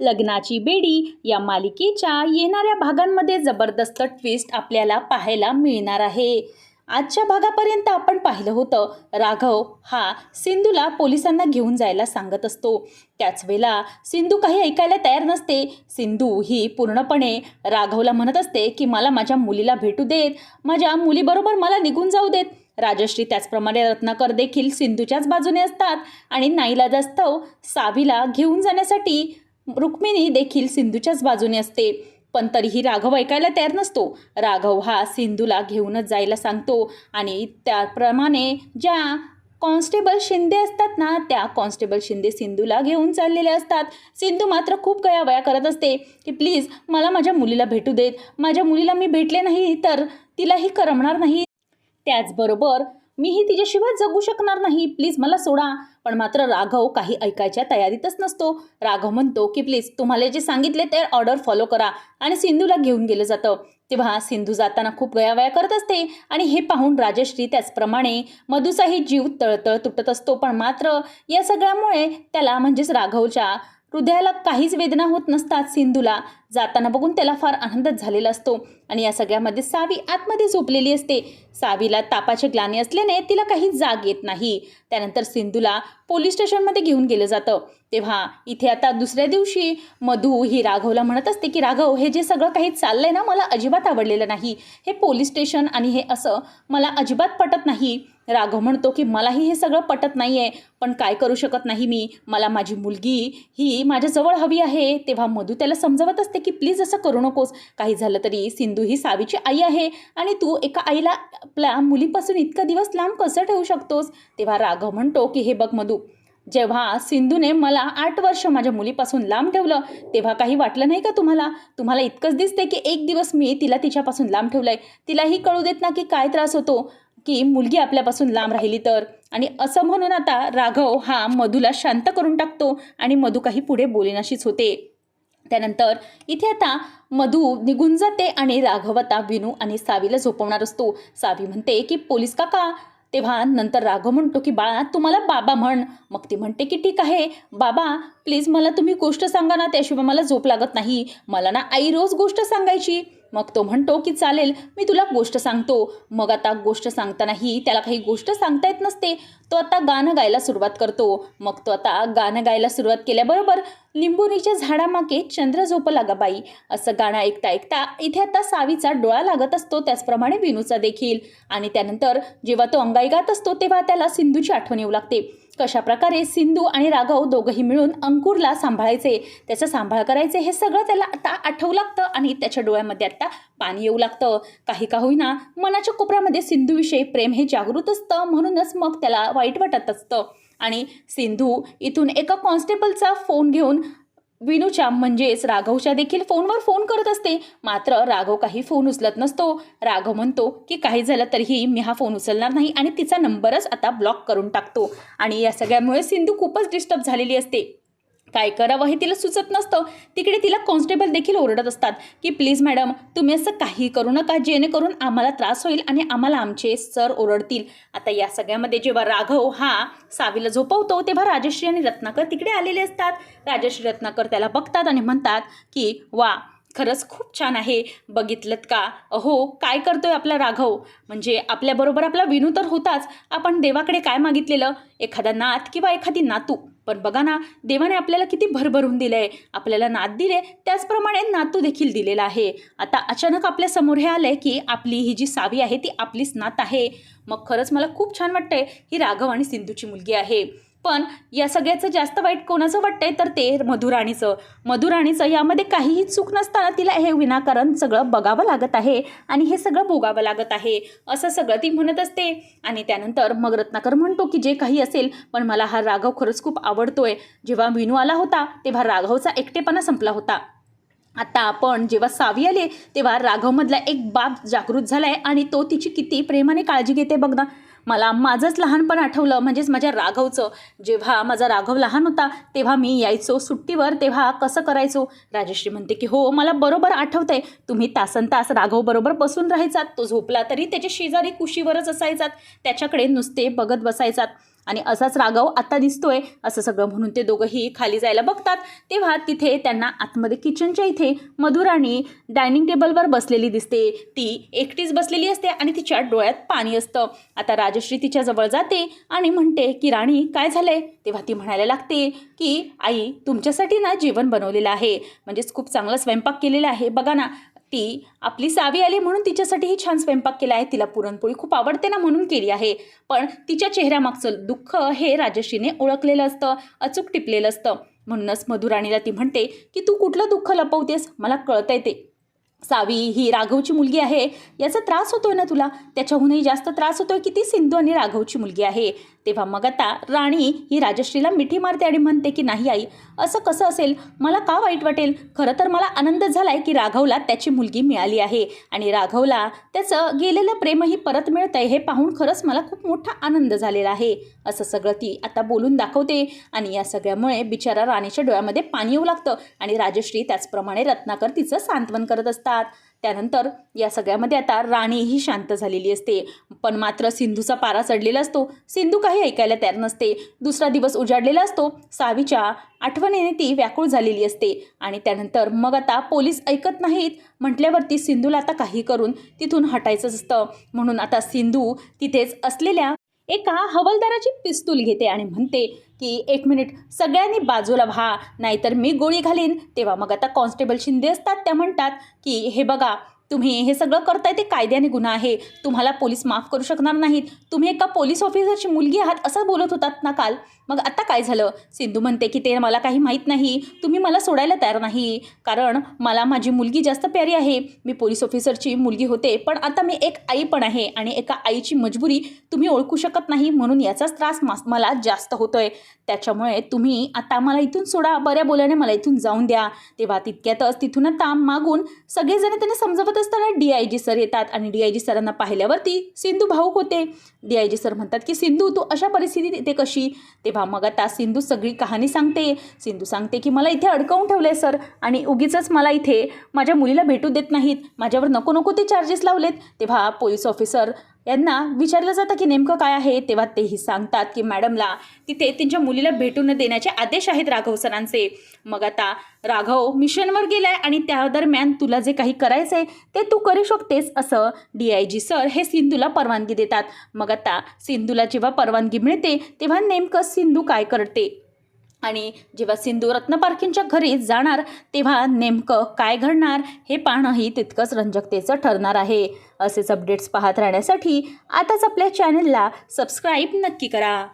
लग्नाची बेडी या मालिकेच्या येणाऱ्या भागांमध्ये जबरदस्त ट्विस्ट आपल्याला पाहायला मिळणार आहे. आजच्या भागापर्यंत आपण पाहिलं होतं राघव हा सिंधूला पोलिसांना घेऊन जायला सांगत असतो. त्याच वेळेला सिंधू काही ऐकायला तयार नसते. सिंधू ही पूर्णपणे राघवला म्हणत असते की मला माझ्या मुलीला भेटू देत. माझ्या मुलीबरोबर मला निघून जाऊ देत. राजश्री त्याचप्रमाणे रत्नाकर देखील सिंधूच्याच बाजूने असतात आणि नाईला जास्तव सावीला घेऊन जाण्यासाठी रुक्मिणी देखील सिंधूच्याच बाजूने असते. पण तरीही राघव ऐकायला तयार नसतो. राघव हा सिंधूला घेऊनच जायला सांगतो आणि त्याप्रमाणे ज्या कॉन्स्टेबल शिंदे असतात ना त्या कॉन्स्टेबल शिंदे सिंधूला घेऊन चाललेले असतात. सिंधू मात्र खूप गयावया करत असते की प्लीज मला माझ्या मुलीला भेटू देत. माझ्या मुलीला मी भेटले नाही तर तिलाही करमणार नाही. त्याचबरोबर मीही तिच्याशिवाय जगू शकणार नाही. प्लीज मला सोडा. पण मात्र राघव काही ऐकायच्या तयारीतच नसतो. राघव म्हणतो की प्लीज तुम्हाला जे सांगितले ते ऑर्डर फॉलो करा आणि सिंधूला घेऊन गेलं जातं. तेव्हा सिंधू जाताना खूप गयावया करत असते आणि हे पाहून राजश्री त्याचप्रमाणे मधूचाही जीव तळतळ तुटत असतो. पण मात्र या सगळ्यामुळे त्याला म्हणजेच राघवच्या हृदयाला काहीच वेदना होत नसतात सिंधूला. जाताना बघून त्याला फार आनंदच झालेला असतो. आणि या सगळ्यामध्ये सावी आतमध्ये झोपलेली असते. सावीला तापाचे ग्लानी असल्याने तिला काही जाग येत नाही. त्यानंतर सिंधूला पोलीस स्टेशनमध्ये घेऊन गेलं जातं. तेव्हा इथे आता दुसऱ्या दिवशी मधू ही राघवला म्हणत असते की राघव हे जे सगळं काही चाललंय ना मला अजिबात आवडलेलं नाही. हे पोलीस स्टेशन आणि हे असं मला अजिबात पटत नाही. राघव म्हणतो की मलाही हे सगळं पटत नाही आहे पण काय करू शकत नाही मी? मला माझी मुलगी ही माझ्याजवळ हवी आहे. तेव्हा मधू त्याला समजवत असते की प्लीज असं करू नकोस. काही झालं तरी सिंधू ही सावीची आई आहे आणि तू एका आईला आपल्या मुलीपासून इतका दिवस लांब कसं ठेवू शकतोस? तेव्हा राघव म्हणतो की हे बघ मधू जेव्हा सिंधूने मला आठ वर्ष माझ्या मुलीपासून लांब ठेवलं तेव्हा काही वाटलं नाही का तुम्हाला? तुम्हाला इतकंच दिसते की एक दिवस मी तिला तिच्यापासून लांब ठेवलं आहे तिलाही कळू देत ना की काय त्रास होतो. की मुलगी आपल्यापासून लांब राहिली तर? आणि असं म्हणून आता राघव हा मधूला शांत करून टाकतो आणि मधू काही पुढे बोलेनाशीच होते. त्यानंतर इथे आता मधू निघून जाते आणि राघव आता विनू आणि सावीला झोपवणार असतो. सावी म्हणते की पोलीस काका. तेव्हा नंतर राघव म्हणतो की बाळा तुम्हाला बाबा म्हण. मग ती म्हणते की ठीक आहे. बाबा प्लीज मला तुम्ही गोष्ट सांगा ना त्याशिवाय मला झोप लागत नाही. मला ना आई रोज गोष्ट सांगायची. मग तो म्हणतो की चालेल मी तुला गोष्ट सांगतो. मग आता गोष्ट सांगतानाही त्याला काही गोष्ट सांगता येत नसते. तो आता गाणं गायला सुरुवात करतो. मग तो आता गाणं गायला सुरुवात केल्याबरोबर लिंबोनीच्या झाडामागे चंद्र झोपला लागा बाई. असं गाणं ऐकता ऐकता इथे आता सावीचा डोळा लागत असतो त्याचप्रमाणे विनूचा देखील. आणि त्यानंतर जेव्हा तो अंगाई गात असतो तेव्हा त्याला सिंधूची आठवण येऊ लागते. कशा प्रकारे सिंधू आणि राघव दोघंही मिळून अंकुरला सांभाळायचे त्याचा सांभाळ करायचे हे सगळं त्याला आता आठवू लागतं आणि त्याच्या डोळ्यामध्ये आता पाणी येऊ लागतं. काही का होईना मनाच्या कोपऱ्यामध्ये सिंधूविषयी प्रेम हे जागृत असतं म्हणूनच मग त्याला वाईट वाटत असतं. आणि सिंधू इथून एका कॉन्स्टेबलचा फोन घेऊन विनूच्या म्हणजेच राघवच्या देखील फोनवर फोन करत असते. मात्र राघव काही फोन उचलत नसतो. राघव म्हणतो की काही झालं तरीही मी हा फोन उचलणार नाही आणि तिचा नंबरच आता ब्लॉक करून टाकतो. आणि या सगळ्यामुळे सिंधू खूपच डिस्टर्ब झालेली असते. काय करावं हे तिला सुचत नसतं. तिकडे तिला कॉन्स्टेबल देखील ओरडत असतात की प्लीज मॅडम तुम्ही असं काही करू नका जेणेकरून आम्हाला त्रास होईल आणि आम्हाला आमचे सर ओरडतील. आता या सगळ्यामध्ये जेव्हा राघव हा सावीला झोपवतो तेव्हा राजश्री आणि रत्नाकर तिकडे आलेले असतात. राजश्री रत्नाकर त्याला बघतात आणि म्हणतात की वा खरंच खूप छान आहे. बघितलं का? अहो काय करतोय आपला राघव? म्हणजे आपल्याबरोबर आपला विनू तर होताच. आपण देवाकडे काय मागितलेलं? एखादा नात किंवा एखादी नातू. पण बघा ना देवाने आपल्याला किती भरभरून दिलं आहे आपल्याला नात दिले त्याचप्रमाणे नातू देखील दिलेला आहे. आता अचानक आपल्यासमोर हे आलं आहे की आपली ही जी सावी आहे ती आपलीच नात आहे. मग खरंच मला खूप छान वाटतंय ही राघव आणि सिंधूची मुलगी आहे. पण या सगळ्याचं जास्त वाईट कोणाचं वाटतंय? तर ते मधुराणीचं. मधुराणीचं यामध्ये काहीही चूक नसताना तिला हे विनाकारण सगळं बघावं लागत आहे आणि हे सगळं भोगावं लागत आहे. असं सगळं ती म्हणत असते. आणि त्यानंतर मग रत्नाकर म्हणतो की जे काही असेल पण मला हा राघव खरंच खूप आवडतोय. जेव्हा विनू आला होता तेव्हा राघवचा एकटेपणा संपला होता. आता आपण जेव्हा सावी आले तेव्हा राघवमधला एक बाप जागृत झाला आहे आणि तो तिची किती प्रेमाने काळजी घेते बघ ना. मला माझंच लहानपण आठवलं. म्हणजेच माझ्या राघवचं. जेव्हा माझा राघव लहान होता तेव्हा मी यायचो सुट्टीवर तेव्हा कसं करायचो? राजश्री म्हणते की हो मला बरोबर आठवतंय. तुम्ही तासन तास राघव बरोबर बसून राहायचात. तो झोपला तरी त्याच्या शेजारी कुशीवरच असायचात. त्याच्याकडे नुसते बघत बसायचात. आणि असाच राघव आता दिसतोय असं सगळं म्हणून ते दोघंही खाली जायला बघतात. तेव्हा तिथे त्यांना आतमध्ये किचनच्या इथे मधुराणी डायनिंग टेबलवर बसलेली दिसते. ती एकटीच बसलेली असते आणि तिच्या डोळ्यात पाणी असतं. आता राजश्री तिच्याजवळ जाते आणि म्हणते की राणी काय झालंय? तेव्हा ती म्हणायला लागते की आई तुमच्यासाठी ना जेवण बनवलेलं आहे. म्हणजेच खूप चांगला स्वयंपाक केलेला आहे. बघा ना ती आपली सावी आली म्हणून तिच्यासाठीही छान स्वयंपाक केला आहे. तिला पुरणपोळी खूप आवडते ना म्हणून केली आहे. पण तिच्या चेहऱ्यामागचं दुःख हे राजश्रीने ओळखलेलं असतं अचूक टिपलेलं असतं. म्हणूनच मधुराणीला ती म्हणते की तू कुठलं दुःख लपवतेस? मला कळतंय ते. सावी ही राघवची मुलगी आहे. याचा त्रास होतोय ना तुला? त्याच्याहूनही जास्त त्रास होतोय की ती सिंधू आणि राघवची मुलगी आहे. तेव्हा मग आता राणी ही राजश्रीला मिठी मारते आणि म्हणते की नाही आई असं कसं असेल? मला का वाईट वाटेल? खरं तर मला आनंद झाला आहे की राघवला त्याची मुलगी मिळाली आहे. आणि राघवला त्याचं गेलेलं प्रेमही परत मिळतं आहे हे पाहून खरंच मला खूप मोठा आनंद झालेला आहे. असं सगळं ती आता बोलून दाखवते. आणि या सगळ्यामुळे बिचारा राणीच्या डोळ्यामध्ये पाणी येऊ लागतं आणि राजश्री त्याचप्रमाणे रत्नाकर तिचं सांत्वन करत असते. असतात त्यानंतर या सगळ्यामध्ये आता राणी ही शांत झालेली असते. पण मात्र सिंधूचा पारा चढलेला असतो. सिंधू काही ऐकायला तयार नसते. दुसरा दिवस उजाडलेला असतो. सावीच्या आठवणीने ती व्याकुळ झालेली असते. आणि त्यानंतर मग आता पोलीस ऐकत नाहीत. म्हटल्यावरती सिंधूला आता काही करून तिथून हटायचंच असतं. म्हणून आता सिंधू तिथेच असलेल्या एका हवालदाराची पिस्तूल घेते आणि म्हणते की एक मिनिट सगळ्यांनी बाजूला व्हा नाहीतर मी गोळी घालीन. तेव्हा मग आता कॉन्स्टेबल शिंदे असतात त्या म्हणतात की हे बघा तुम्ही हे सगळं करताय ते कायद्याने गुन्हा आहे. तुम्हाला पोलीस माफ करू शकणार नाहीत. तुम्ही एका पोलीस ऑफिसरची मुलगी आहात असं बोलत होतात ना काल. मग आता काय झालं? सिंधू म्हणते की ते मला काही माहीत नाही. तुम्ही मला सोडायला तयार नाही. कारण मला माझी मुलगी जास्त प्यारी आहे. मी पोलीस ऑफिसरची मुलगी होते पण आता मी एक आई पण आहे आणि एका आईची मजबुरी तुम्ही ओळखू शकत नाही म्हणून याचाच त्रास मला जास्त होतोय. त्याच्यामुळे तुम्ही आता मला इथून सोडा. बऱ्या बोल्याने मला इथून जाऊन द्या. तेव्हा तितक्यातच तिथून आता मागून सगळेजण त्यांना समजवत असताना डी आय जी सर येतात आणि डी आय जी सरांना पाहिल्यावरती सिंधू भाऊक होते. डी आय जी सर म्हणतात की सिंधू तू अशा परिस्थितीत इथे कशी? तेव्हा मग आता सिंधू सगळी कहाणी सांगते. सिंधू सांगते की मला इथे अडकवून ठेवलं आहे सर आणि उगीच मला इथे माझ्या मुलीला भेटू देत नाहीत. माझ्यावर नको नको ते चार्जेस लावलेत. तेव्हा पोलीस ऑफिसर यांना विचारलं जातं की नेमकं काय आहे तेव्हा तेही सांगतात की मॅडमला तिथे त्यांच्या मुलीला भेटून देण्याचे आदेश आहेत राघव सरांचे. मग आता राघव मिशनवर गेलाय आणि त्या दरम्यान तुला जे काही करायचं आहे ते तू करू शकतेस असं डी आय जी सर हे सिंधूला परवानगी देतात. मग आता सिंधूला जेव्हा परवानगी मिळते तेव्हा नेमकं सिंधू काय करते? आणि जेव्हा सिंधू रत्नपारखींच्या घरी जाणार तेव्हा नेमकं काय घडणार हे पाहणंही तितकंच रंजकतेचं ठरणार आहे. असेच अपडेट्स पाहत राहण्यासाठी आताच आपल्या चॅनलला सबस्क्राईब नक्की करा.